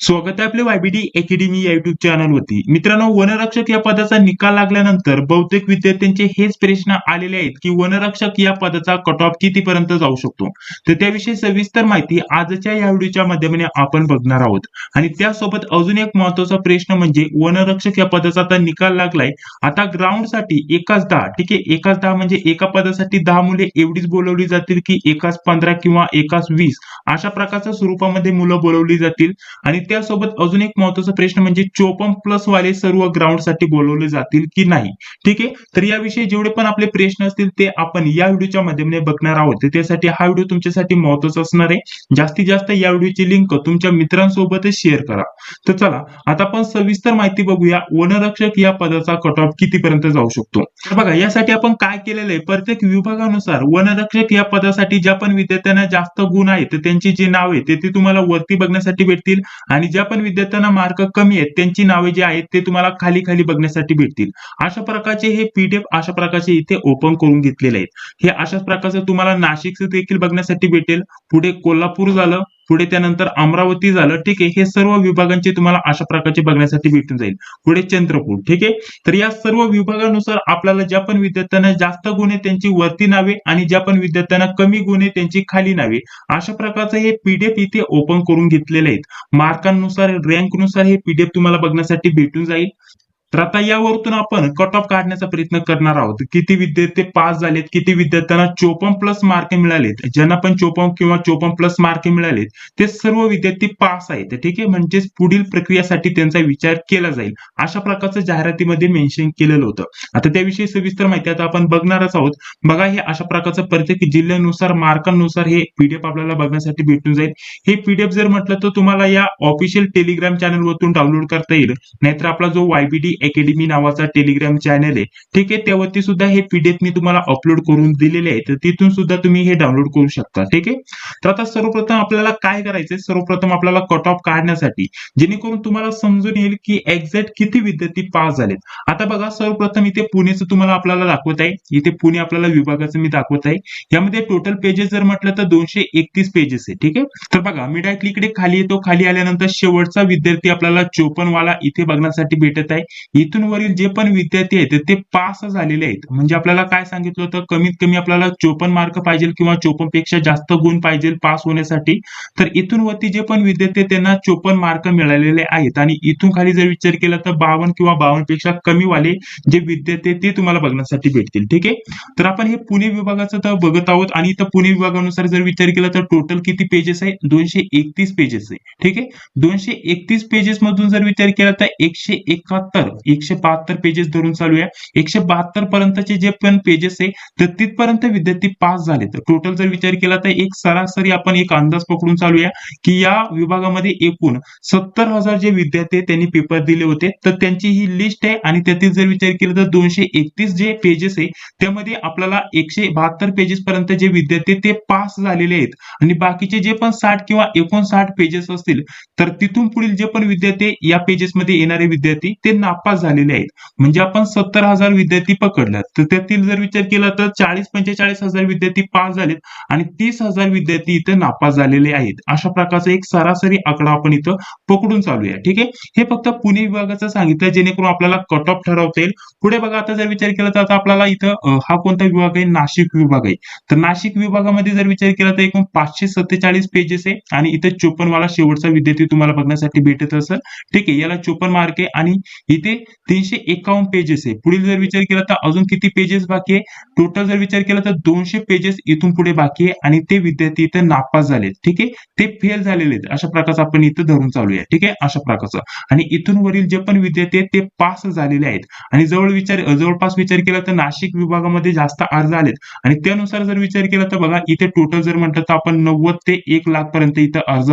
स्वागत आहे आपले वायबीडी अकॅडमी या युट्यूब चॅनलवरती मित्रांनो वनरक्षक या पदाचा निकाल लागल्यानंतर बहुतेक विद्यार्थ्यांचे हेच प्रश्न आलेले आहेत की वनरक्षक या पदाचा कट ऑफ कितीपर्यंत जाऊ शकतो? तर त्याविषयी सविस्तर माहिती आजच्या या व्हिडिओच्या माध्यमाने आपण बघणार आहोत. आणि त्यासोबत अजून एक महत्त्वाचा प्रश्न म्हणजे वनरक्षक या पदाचा आता निकाल लागलाय. आता ग्राउंडसाठी एकाच दहा ठीक आहे? एकाच दहा म्हणजे एका पदासाठी दहा मुले एवढीच बोलवली जातील की एकाच पंधरा किंवा एकाच वीस? अशा प्रकारच्या स्वरूपामध्ये मुलं बोलवली जातील. आणि त्यासोबत अजून एक महत्त्वाचा प्रश्न म्हणजे चोपन प्लस वाले सर्व ग्राउंडसाठी बोलवले जातील की नाही? ठीक आहे? तर याविषयी जेवढे पण आपले प्रश्न असतील ते आपण या व्हिडिओच्या माध्यमाने बघणार आहोत. त्यासाठी हा व्हिडिओ तुमच्यासाठी महत्त्वाचा असणार आहे. जास्तीत जास्त या व्हिडिओची लिंक तुमच्या मित्रांसोबतच शेअर करा. तर चला आता आपण सविस्तर माहिती बघूया. वनरक्षक या पदाचा कट ऑफ कितीपर्यंत जाऊ शकतो? तर बघा यासाठी आपण काय केलेलं आहे? प्रत्येक विभागानुसार वनरक्षक या पदासाठी ज्या पण विद्यार्थ्यांना जास्त गुण आहेत त्यांची जी नाव आहे ते तुम्हाला वरती बघण्यासाठी भेटतील. आणि ज्या पण विद्यार्थ्यांना मार्क कमी आहेत त्यांची नावे जी आहेत ते तुम्हाला खाली खाली बघण्यासाठी भेटतील. अशा प्रकारचे हे पीडीएफ अशा प्रकारचे इथे ओपन करून घेतलेले आहेत. हे अशाच प्रकारचं तुम्हाला नाशिकचं देखील बघण्यासाठी भेटेल. पुढे कोल्हापूर झालं पुढे त्यानंतर अमरावती झालं ठीक आहे? हे सर्व विभागांचे तुम्हाला अशा प्रकारचे बघण्यासाठी भेटून जाईल. पुढे चंद्रपूर ठीक आहे? तर या सर्व विभागानुसार आपल्याला ज्या पण विद्यार्थ्यांना जास्त गुण आहे त्यांची वरती नावे आणि ज्या पण विद्यार्थ्यांना कमी गुण आहे त्यांची खाली नावे अशा प्रकारचं हे पीडीएफ इथे ओपन करून घेतलेले आहेत. मार्कांनुसार रँकनुसार हे पीडीएफ तुम्हाला बघण्यासाठी भेटून जाईल. तर आता यावरतून आपण कट ऑफ काढण्याचा प्रयत्न करणार आहोत. किती विद्यार्थी पास झालेत किती विद्यार्थ्यांना चोपन्न प्लस मार्क मिळालेत ज्यांना पण चोपन्न किंवा चोपन्न प्लस मार्क मिळालेत ते सर्व विद्यार्थी पास आहेत. ठीक आहे? म्हणजेच पुढील प्रक्रियासाठी त्यांचा विचार केला जाईल. अशा प्रकारचं जाहिरातीमध्ये मेन्शन केलेलं होतं. आता त्याविषयी सविस्तर माहिती आता आपण बघणारच आहोत. बघा हे अशा प्रकारचं प्रत्येक जिल्ह्यानुसार मार्कांनुसार हे पीडीएफ आपल्याला बघण्यासाठी भेटून जाईल. हे पीडीएफ जर म्हटलं तर तुम्हाला या ऑफिशियल टेलिग्राम चॅनलवरतून डाउनलोड करता येईल. नाहीतर आपला जो वायबीडी अकॅडमी नावाचा टेलिग्राम चॅनल आहे. ठीक आहे त्यावरती सुद्धा हे पीडीएफ मी तुम्हाला अपलोड करून दिलेले आहे. तर तिथून सुद्धा तुम्ही हे डाउनलोड करू शकता. ठीक आहे? तर आता सर्वप्रथम आपल्याला काय करायचंय? सर्वप्रथम आपल्याला कट ऑफ काढण्यासाठी जेणेकरून तुम्हाला समजून येईल की एक्झॅक्ट किती विद्यार्थी पास झालेत. आता बघा सर्वप्रथम इथे पुणेचं तुम्हाला आपल्याला दाखवत आहे. इथे पुणे आपल्याला विभागाचं मी दाखवत आहे. यामध्ये टोटल पेजेस जर म्हटलं तर दोनशे एकतीस पेजेस आहे. ठीक आहे? तर बघा मी डायरेक्टली इकडे खाली येतो. खाली आल्यानंतर शेवटचा विद्यार्थी आपल्याला चोपन वाला इथे बघण्यासाठी भेटत आहे. इथून वरील जे पण विद्यार्थी आहेत ते पास झालेले आहेत. म्हणजे आपल्याला काय सांगितलं होतं? कमीत कमी आपल्याला चोपन्न मार्क पाहिजे किंवा चोपन्नपेक्षा जास्त गुण पाहिजे पास होण्यासाठी. तर इथून वरती जे पण विद्यार्थी त्यांना चोपन्न मार्क मिळालेले आहेत. आणि इथून खाली जर विचार केला तर बावन्न किंवा बावन्नपेक्षा कमी वाले जे विद्यार्थी ते तुम्हाला बघण्यासाठी भेटतील. ठीक आहे? तर आपण हे पुणे विभागाचं तर बघत आहोत. आणि इथं पुणे विभागानुसार जर विचार केला तर टोटल किती पेजेस आहे? दोनशे एकतीस पेजेस आहे. ठीक आहे? दोनशे एकतीस पेजेस मधून जर विचार केला तर एकशे एकाहत्तर. एकशे बहात्तर पेजेस धरून चालू आहे. एकशे बहात्तर पर्यंतचे जे पण पेजेस आहे तर तिथपर्यंत विद्यार्थी पास झाले. तर टोटल जर विचार केला तर एक सरासरी आपण एक अंदाज पकडून चालूया की या विभागामध्ये एकूण सत्तर हजार जे विद्यार्थी त्यांनी पेपर दिले होते. तर त्यांची ही लिस्ट आहे आणि त्यातील जर विचार केला तर दोनशे एकतीस जे पेजेस आहे त्यामध्ये आपल्याला एकशे बहात्तर पेजेस पर्यंत जे विद्यार्थी ते पास झालेले आहेत. आणि बाकीचे जे पण साठ किंवा एकोणसाठ पेजेस असतील तर तिथून पुढील जे पण विद्यार्थी या पेजेस मध्ये येणारे विद्यार्थी ते नापास झालेले आहेत म्हणजे आपण सत्तर हजार विद्यार्थी पकडल्यात. तर त्यातील जर विचार केला तर चाळीस पंचेचाळीस हजार विद्यार्थी पास झालेत आणि तीस हजार विद्यार्थी इथे नापास झालेले आहेत. अशा प्रकारचा एक सरासरी आकडा आपण इथं पकडून चालूया. ठीक आहे? हे फक्त पुणे विभागाचं सांगितलं जेणेकरून आपल्याला कट ऑफ ठरवता येईल. पुढे बघा आता जर विचार केला तर आता आपल्याला इथं हा कोणता विभाग आहे? नाशिक विभाग आहे. तर नाशिक विभागामध्ये जर विचार केला तर एकूण पाचशे सत्तेचाळीस पेजेस आहे आणि इथे चोपन्न वाला शेवटचा विद्यार्थी तुम्हाला बघण्यासाठी भेटत असेल. ठीक आहे? याला चोपन्न मार्क आहे आणि इथे तीनशे एकावन्न पेजेस आहे. पुढील जर विचार केला तर अजून किती पेजेस बाकी आहे? टोटल जर विचार केला तर दोनशे पेजेस इथून पुढे बाकी आहे आणि ते विद्यार्थी इथं नापास झालेत. ठीक आहे? ते फेल झालेले आहेत. अशा प्रकारचं आपण इथं धरून चालूया ठीक आहे? अशा प्रकारचं. आणि इथून वरील जे पण विद्यार्थी आहेत ते पास झालेले आहेत. आणि जवळ विचार जवळपास विचार केला तर नाशिक विभागामध्ये जास्त अर्ज आलेत. आणि त्यानुसार जर विचार केला तर बघा इथे टोटल जर म्हटलं तर आपण नव्वद ते एक लाख पर्यंत इथं अर्ज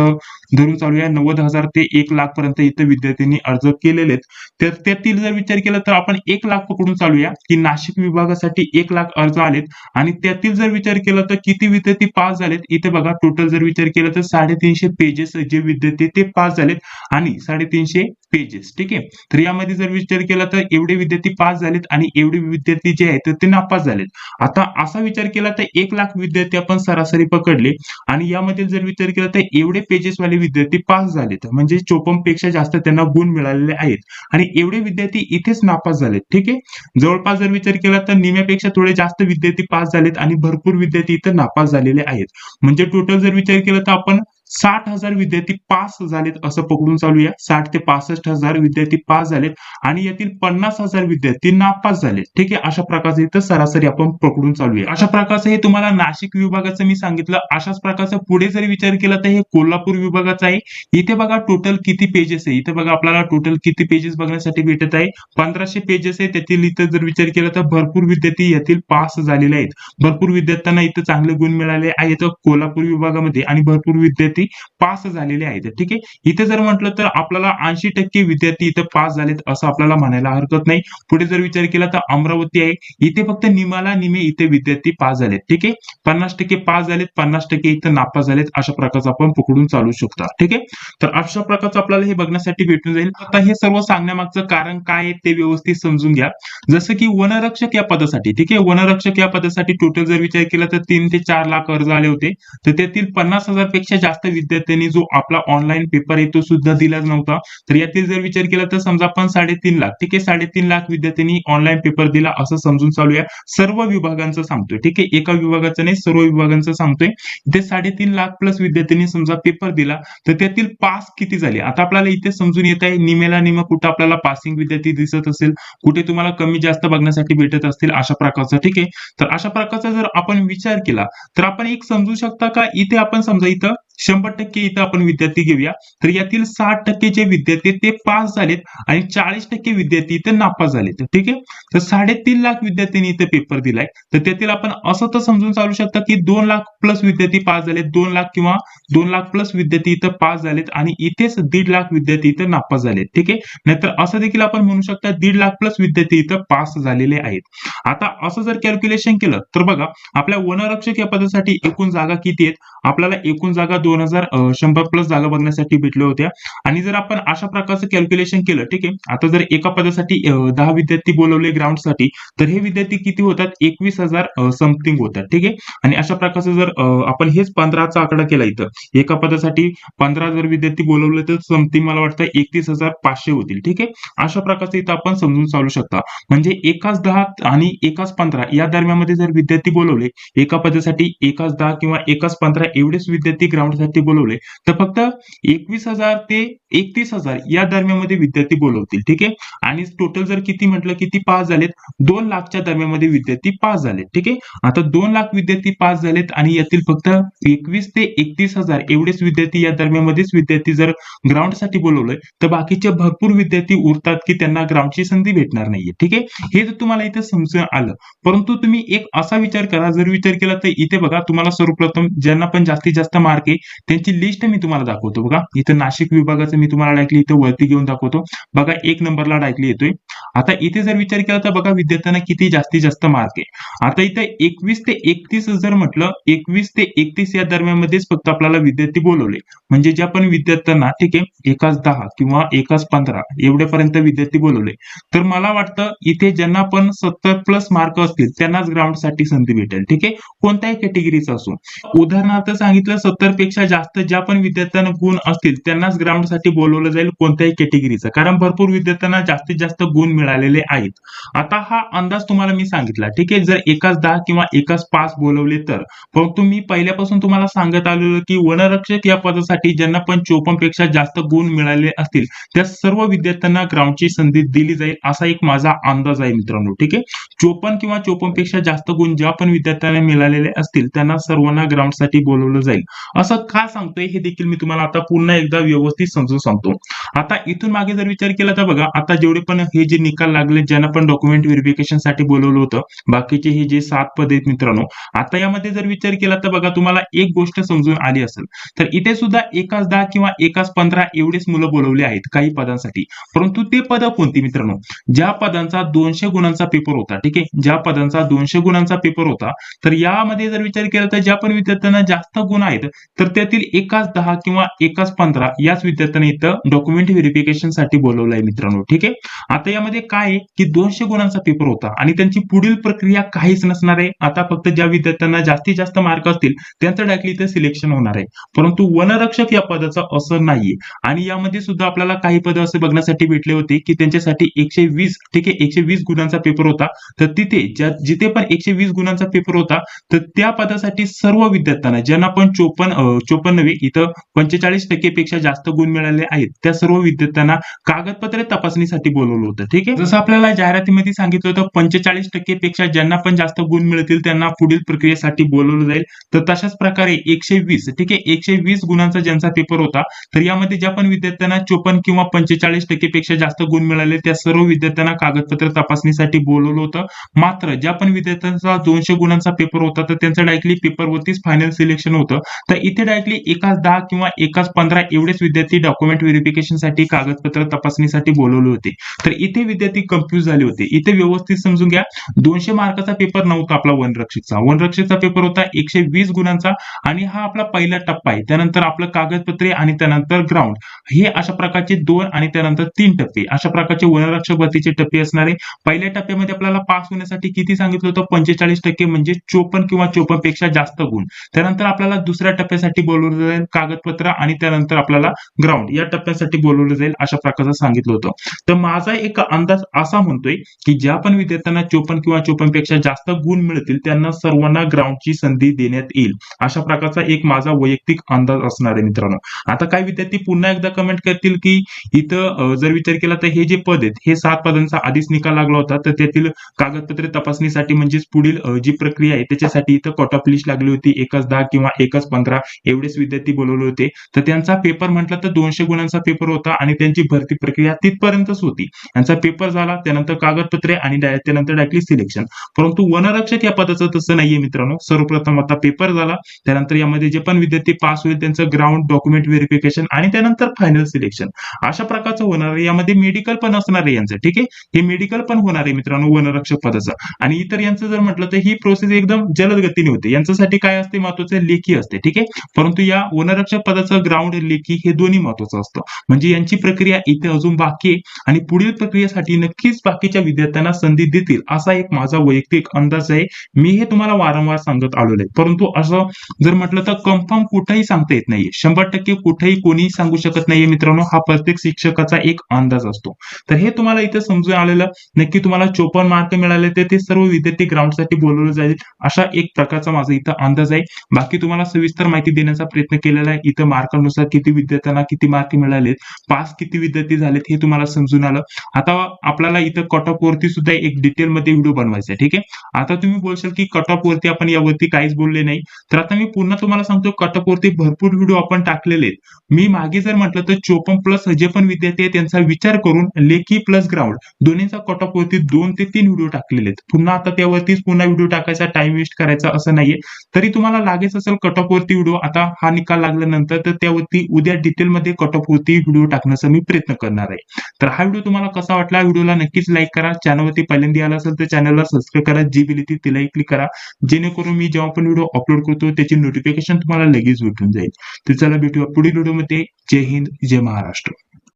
धरून चालूया नव्वद हजार ते एक लाख पर्यंत इथं विद्यार्थ्यांनी अर्ज केलेले आहेत. तर ते त्यातील जर विचार केला तर आपण एक लाख पकडून चालूया की नाशिक विभागासाठी एक लाख अर्ज आलेत. आणि त्यातील जर विचार केला तर किती विद्यार्थी पास झालेत? इथे बघा टोटल जर विचार केला तर साडेतीनशे पेजेस जे विद्यार्थी ते पास झालेत. आणि साडेतीनशे पेजेस ठीक आहे? तर यामध्ये जर विचार केला तर एवढे विद्यार्थी पास झालेत आणि एवढे विद्यार्थी जे आहेत ते नापास झालेत. आता असा विचार केला तर एक लाख विद्यार्थी आपण सरासरी पकडले आणि यामध्ये जर विचार केला तर एवढे पेजेस वाले विद्यार्थी पास झालेत. म्हणजे चोपन्नपेक्षा जास्त त्यांना गुण मिळालेले आहेत. आणि एवढे विद्यार्थी इथेच नापास झालेत ठीक आहे? जवळपास जर विचार केला तर निम्यापेक्षा थोडे जास्त विद्यार्थी पास झालेत आणि भरपूर विद्यार्थी इथं नापास झालेले आहेत. म्हणजे टोटल जर विचार केला तर आपण साठ हजार विद्यार्थी पास झालेत असं पकडून चालूया. साठ ते पासष्ट हजार विद्यार्थी पास झालेत आणि यातील पन्नास हजार विद्यार्थी नापास झालेत. ठीक आहे? अशा प्रकारचे इथं सरासरी आपण पकडून चालूया. अशा प्रकारचं हे तुम्हाला नाशिक विभागाचं मी सांगितलं. अशाच प्रकारचं पुढे जर विचार केला तर हे कोल्हापूर विभागाचं आहे. इथे बघा टोटल किती पेजेस आहे. इथे बघा आपल्याला टोटल किती पेजेस बघण्यासाठी भेटत आहे. पंधराशे पेजेस आहे. त्यातील इथं जर विचार केला तर भरपूर विद्यार्थी यातील पास झालेले आहेत. भरपूर विद्यार्थ्यांना इथं चांगले गुण मिळाले आहेत कोल्हापूर विभागामध्ये आणि भरपूर विद्यार्थी पास झालेले आहेत. ठीक आहे? इथे जर म्हटलं तर आपल्याला ऐंशी टक्के विद्यार्थी इथं पास झालेत असं आपल्याला म्हणायला हरकत नाही. पुढे जर विचार केला तर अमरावती आहे. इथे फक्त निमाला निमे इथे विद्यार्थी पास झालेत. ठीक आहे? पन्नास टक्के पास झालेत पन्नास टक्के इथं नापास झालेत अशा प्रकारचं आपण पकडून चालू शकतो. ठीक आहे? तर अशा प्रकारचं आपल्याला हे बघण्यासाठी भेटून जाईल. आता हे सर्व सांगण्यामागचं कारण काय आहे ते व्यवस्थित समजून घ्या. जसं की वनरक्षक या पदासाठी ठीक आहे? वनरक्षक या पदासाठी टोटल जर विचार केला तर तीन ते चार लाख अर्ज आले होते. तर त्यातील पन्नास हजारपेक्षा जास्त जास्त विद्यार्थ्यांनी जो आपला ऑनलाईन पेपर आहे तो सुद्धा दिलाच नव्हता. तर यातील जर विचार केला तर समजा आपण साडेतीन लाख ठीक आहे? साडेतीन लाख विद्यार्थ्यांनी ऑनलाईन पेपर दिला असं समजून चालूया. सर्व विभागांचं सांगतोय ठीक आहे? एका विभागाचं नाही सर्व विभागांचं सांगतोय. इथे साडेतीन लाख प्लस विद्यार्थ्यांनी समजा पेपर दिला तर त्यातील पास किती झाले? आता आपल्याला इथे समजून येत आहे निमेला निम कुठं आपल्याला पासिंग विद्यार्थी दिसत असेल कुठे तुम्हाला कमी जास्त बघण्यासाठी भेटत असतील अशा प्रकारचं ठीक आहे? तर अशा प्रकारचा जर आपण विचार केला तर आपण एक समजू शकता का? इथे आपण समजा इथं शंभर टक्के इथं आपण विद्यार्थी घेऊया. तर यातील साठ टक्के जे विद्यार्थी ते पास झालेत आणि चाळीस टक्के विद्यार्थी इथे नापास झालेत. ठीक आहे? तर साडेतीन लाख विद्यार्थ्यांनी इथे पेपर दिलाय. तर त्यातील आपण असं तर समजून चालू शकता की दोन लाख प्लस विद्यार्थी पास झालेत दोन लाख किंवा दोन लाख प्लस विद्यार्थी इथं पास झालेत आणि इथेच दीड लाख विद्यार्थी इथं नापास झालेत. ठीक आहे? नाहीतर असं देखील आपण म्हणू शकता दीड लाख प्लस विद्यार्थी इथं पास झालेले आहेत. आता असं जर कॅल्क्युलेशन केलं तर बघा आपल्या वनरक्षक या पदासाठी एकूण जागा किती आहेत? आपल्याला एकूण जागा दोन हजार शंभर प्लस झालं बघण्यासाठी भेटल्या होत्या. आणि जर आपण अशा प्रकारचं कॅल्क्युलेशन केलं ठीक आहे? आता जर एका पदासाठी दहा विद्यार्थी बोलवले ग्राउंडसाठी तर हे विद्यार्थी किती होतात? एकवीस हजार समथिंग होतात ठीक आहे? आणि अशा प्रकारचं जर आपण हेच पंधराचा आकडा केला इथं एका पदासाठी पंधरा जर विद्यार्थी बोलवले तर समथिंग मला वाटतं एकतीस हजार पाचशे होतील ठीक आहे? अशा प्रकारचं इथं आपण समजून चालू शकता. म्हणजे एकाच दहा आणि एकाच पंधरा या दरम्यानमध्ये जर विद्यार्थी बोलवले एका पदासाठी एकाच दहा किंवा एकाच पंधरा एवढेच विद्यार्थी ग्राउंड ग्राउंडसाठी बोलवले. तर फक्त एकवीस हजार ते एकतीस हजार या दरम्यानमध्ये विद्यार्थी बोलवतील ठीक आहे? आणि टोटल जर किती म्हटलं किती पास झालेत? दोन लाखच्या दरम्यानमध्ये विद्यार्थी पास झालेत ठीक आहे? आता दोन लाख विद्यार्थी पास झालेत आणि यातील फक्त एकवीस ते एकतीस हजार एवढेच विद्यार्थी या दरम्यानमध्येच विद्यार्थी जर ग्राउंडसाठी बोलवलंय तर बाकीचे भरपूर विद्यार्थी उरतात की त्यांना ग्राउंडची संधी भेटणार नाहीये ठीक आहे? हे जर तुम्हाला इथे समजून आलं परंतु तुम्ही एक असा विचार करा जर विचार केला तर इथे बघा तुम्हाला सर्वप्रथम ज्यांना पण जास्तीत जास्त मार्क आहे त्यांची लिस्ट मी तुम्हाला दाखवतो. बघा इथं नाशिक विभागाचं मी तुम्हाला डायरेक्टली इथं वरती घेऊन दाखवतो. बघा एक नंबरला डायरेक्टली येतोय. आता इथे जर विचार केला तर बघा विद्यार्थ्यांना किती जास्तीत जास्त मार्क आहे. आता इथे एकवीस ते एकतीस जर म्हटलं एकवीस ते एकतीस या दरम्यानमध्येच फक्त आपल्याला विद्यार्थी बोलवले. म्हणजे ज्या पण विद्यार्थ्यांना ठीक आहे एकाच दहा किंवा एकाच पंधरा एवढ्यापर्यंत विद्यार्थी बोलवले. तर मला वाटतं इथे ज्यांना पण सत्तर प्लस मार्क असतील त्यांनाच ग्राउंडसाठी संधी भेटेल ठीक आहे? कोणत्याही कॅटेगरीचा असो उदाहरणार्थ सांगितलं सत्तरपेक्षा जास्त ज्या पण विद्यार्थ्यांना गुण असतील त्यांनाच ग्राउंडसाठी बोलवलं जाईल कोणत्याही कॅटेगरीचं कारण भरपूर विद्यार्थ्यांना जास्तीत जास्त गुण मिळालेले आहेत. आता हा अंदाज तुम्हाला मी सांगितला. ठीक आहे? जर एकाच दहा किंवा एकाच पाच बोलवले तर. परंतु मी पहिल्यापासून तुम्हाला सांगत आलेलो की वनरक्षक या पदासाठी ज्यांना पण चोपन्नपेक्षा जास्त गुण मिळाले असतील त्या सर्व विद्यार्थ्यांना ग्राउंडची संधी दिली जाईल असा एक माझा अंदाज आहे मित्रांनो. ठीक आहे? चोपन्न किंवा चोपन्नपेक्षा जास्त गुण ज्या पण विद्यार्थ्यांना मिळालेले असतील त्यांना सर्वांना ग्राउंडसाठी बोलवलं जाईल. असं का सांगतोय हे देखील मी तुम्हाला आता पुन्हा एकदा व्यवस्थित समजून सांगतो. आता इथून मागे जर विचार केला तर बघा आता जेवढे पण हे जे निकाल लागले ज्यांना पण डॉक्युमेंट व्हेरिफिकेशनसाठी बोलवलं होतं बाकीचे हे जे सात पद आहेत मित्रांनो आता यामध्ये जर विचार केला तर बघा तुम्हाला एक गोष्ट समजून आली असेल. तर इथे सुद्धा एकाच दहा किंवा एकाच पंधरा एवढेच मुलं बोलवले आहेत काही पदांसाठी. परंतु ते पद कोणती मित्रांनो? ज्या पदांचा दोनशे गुणांचा पेपर होता ठीक आहे? ज्या पदांचा दोनशे गुणांचा पेपर होता तर यामध्ये जर विचार केला तर ज्या पण विद्यार्थ्यांना जास्त गुण आहेत तर त्यातील एकाच दहा किंवा एकाच पंधरा याच विद्यार्थ्यांनी इथं डॉक्युमेंट व्हेरिफिकेशनसाठी बोलवलं आहे मित्रांनो ठीक आहे? आता यामध्ये काय आहे की दोनशे गुणांचा पेपर होता आणि त्यांची पुढील प्रक्रिया काहीच नसणार आहे. आता फक्त ज्या विद्यार्थ्यांना जास्तीत जास्त मार्क असतील त्यांचं डायरेक्टली इथे सिलेक्शन होणार आहे. परंतु वनरक्षक या पदाचं असं नाहीये. आणि यामध्ये सुद्धा आपल्याला काही पद असे बघण्यासाठी भेटले होते की त्यांच्यासाठी एकशे वीस ठीक आहे एकशे वीस गुणांचा पेपर होता. तर तिथे ज्या जिथे पण एकशे वीस गुणांचा पेपर होता तर त्या पदासाठी सर्व विद्यार्थ्यांना ज्यांना पण चोपन्न चोपन्नवी इथं पंचेचाळीस टक्केपेक्षा जास्त गुण मिळाले आहेत. त्या सर्व विद्यार्थ्यांना कागदपत्रे तपासणीसाठी बोलवलं होतं. ठीक आहे? जसं आपल्याला जाहिरातीमध्ये सांगितलं होतं पंचेचाळीस टक्केपेक्षा ज्यांना पण जास्त गुण मिळतील त्यांना पुढील प्रक्रियेसाठी बोलवलं जाईल. तर तशाच प्रकारे एकशे वीस ठीक आहे? एकशे वीस गुणांचा ज्यांचा पेपर होता तर यामध्ये ज्या पण विद्यार्थ्यांना चोपन्न किंवा पंचेचाळीस टक्केपेक्षा जास्त गुण मिळाले त्या सर्व विद्यार्थ्यांना कागदपत्र तपासणीसाठी बोलवलं होतं. मात्र ज्या पण विद्यार्थ्यांचा दोनशे गुणांचा पेपर होता तर त्यांचं डायरेक्टली पेपरवरतीच फायनल सिलेक्शन होतं. तर इथे डायरेक्टली एकाच दहा किंवा एकाच पंधरा एवढेच विद्यार्थी डॉक्युमेंट व्हेरिफिकेशनसाठी कागदपत्र तपासणीसाठी बोलवले होते. तर इथे विद्यार्थी कन्फ्युज झाले होते. इथे व्यवस्थित समजून घ्या. दोनशे मार्काचा पेपर नव्हता आपला वनरक्षकचा. वनरक्षकचा पेपर होता एकशे वीस गुणांचा आणि हा आपला पहिला टप्पा आहे. त्यानंतर आपलं कागदपत्रे आणि त्यानंतर ग्राउंड हे अशा प्रकारचे दोन आणि त्यानंतर तीन टप्पे. अशा प्रकारचे वनरक्षक भरतीचे टप्पे असणारे. पहिल्या टप्प्यामध्ये आपल्याला पास होण्यासाठी किती सांगितलं होतं? पंचेचाळीस टक्के म्हणजे चोपन्न किंवा चोपन्नपेक्षा जास्त गुण. त्यानंतर आपल्याला दुसऱ्या टप्प्यासाठी बोलवलं जाईल कागदपत्र आणि त्यानंतर आपल्याला ग्राउंड या टप्प्यासाठी बोलवलं जाईल अशा प्रकारचं सांगितलं होतं. तर माझा एक अंदाज असा म्हणतोय की ज्या पण विद्यार्थ्यांना चोपन्न किंवा चोपन्नपेक्षा जास्त गुण मिळतील त्यांना सर्वांना ग्राउंडची संधी देण्यात येईल. अशा प्रकारचा एक माझा वैयक्तिक अंदाज असणार आहे मित्रांनो. आता काही विद्यार्थी पुन्हा एकदा कमेंट करतील की इथं जर विचार केला तर हे जे पद आहेत हे सात पदांचा आधीच निकाल लागला होता तर त्यातील कागदपत्रे तपासणीसाठी म्हणजेच पुढील जी प्रक्रिया आहे त्याच्यासाठी इथं कट ऑफ लिस्ट लागली होती एकच दहा किंवा एकच पंधरा एवढेच विद्यार्थी बोलवले होते. तर त्यांचा पेपर म्हटलं तर दोनशे गुणांचा पेपर होता आणि त्यांची भरती प्रक्रिया तिथपर्यंतच होती. यांचा पेपर झाला त्यानंतर कागदपत्रे आणि त्यानंतर डायरेक्टली सिलेक्शन परंतु वनरक्षक या पदाचं तसं नाहीये मित्रांनो. सर्वप्रथम आता पेपर झाला. त्यानंतर यामध्ये जे पण विद्यार्थी पास होईल त्यांचं ग्राउंड डॉक्युमेंट व्हेरिफिकेशन आणि त्यानंतर फायनल सिलेक्शन अशा प्रकारचं होणार आहे. यामध्ये मेडिकल पण असणार आहे यांचं ठीक आहे? हे मेडिकल पण होणार आहे मित्रांनो वनरक्षक पदाचं. आणि इतर यांचं जर म्हटलं तर ही प्रोसेस एकदम जलद गतीने होते. यांच्यासाठी काय असते? महत्वाचं लेखी असते ठीक आहे? परंतु या वनरक्षक पदाचं ग्राउंड लेखी हे दोन्ही महत्वाचं असतं. म्हणजे यांची प्रक्रिया इथे अजून बाकी आहे आणि पुढील प्रक्रियेसाठी नक्कीच बाकीच्या विद्यार्थ्यांना संधी देतील असा एक माझा वैयक्तिक अंदाज आहे. मी हे तुम्हाला वारंवार सांगत आलेलो आहे. परंतु असं जर म्हटलं तर कन्फर्म कुठेही सांगता येत नाहीये. शंभर टक्के कुठेही कोणीही सांगू शकत नाहीये मित्रांनो. हा प्रत्येक शिक्षकाचा एक अंदाज असतो. तर हे तुम्हाला इथे समजून आलेलं नक्की तुम्हाला चोपन्न मार्क मिळाले तर ते सर्व विद्यार्थी ग्राउंडसाठी बोलवलं जाईल अशा एक प्रकारचा माझा इथं अंदाज आहे. बाकी तुम्हाला सविस्तर माहिती देण्याचा प्रयत्न केलेला आहे. इथं मार्कानुसार किती विद्यार्थ्यांना किती मार्क मिळालेत पास किती विद्यार्थी झालेत हे तुम्हाला समजून आलं. आता आपल्याला इथं कट ऑफ वरती सुद्धा एक डिटेल मध्ये व्हिडिओ बनवायचा आहे. ठीक आहे? आता तुम्ही बोलशाल की कट ऑफ वरती आपण यावरती काहीच बोलले नाही. तर आता मी पुन्हा तुम्हाला सांगतो कट ऑफ वरती भरपूर व्हिडिओ आपण टाकलेले आहेत. मी मागे जर म्हटलं तर चोपन प्लस जे पण विद्यार्थी आहेत त्यांचा विचार करून लेखी प्लस ग्राउंड दोन्हीचा कट ऑफ वरती दोन ते तीन व्हिडिओ टाकलेले आहेत. पुन्हा आता त्यावरतीच पुन्हा व्हिडिओ टाकायचा टाइम वेस्ट करायचा असं नाहीये. तरी तुम्हाला लागेच असेल कट ऑफ वरती व्हिडिओ आता हा निकाल लागल्यानंतर तर त्यावरती उद्या डिटेलमध्ये कट ऑफ वरती व्हिडिओ टाकण्याचा मी प्रयत्न करणार आहे. तर हा व्हिडिओ तुम्हाला कसा वाटला? व्हिडिओला नक्कीच लाईक करा. चॅनलवरती पहिल्यांदा आला असेल तर चॅनलला सबस्क्राईब करा. जी बिल ती तिलाही क्लिक करा. जेणेकरून मी जेव्हा पण व्हिडिओ अपलोड करतो त्याची नोटिफिकेशन तुम्हाला लगेच भेटून जाईल. तर चला भेटूया पुढील व्हिडिओमध्ये जय हिंद जय महाराष्ट्र.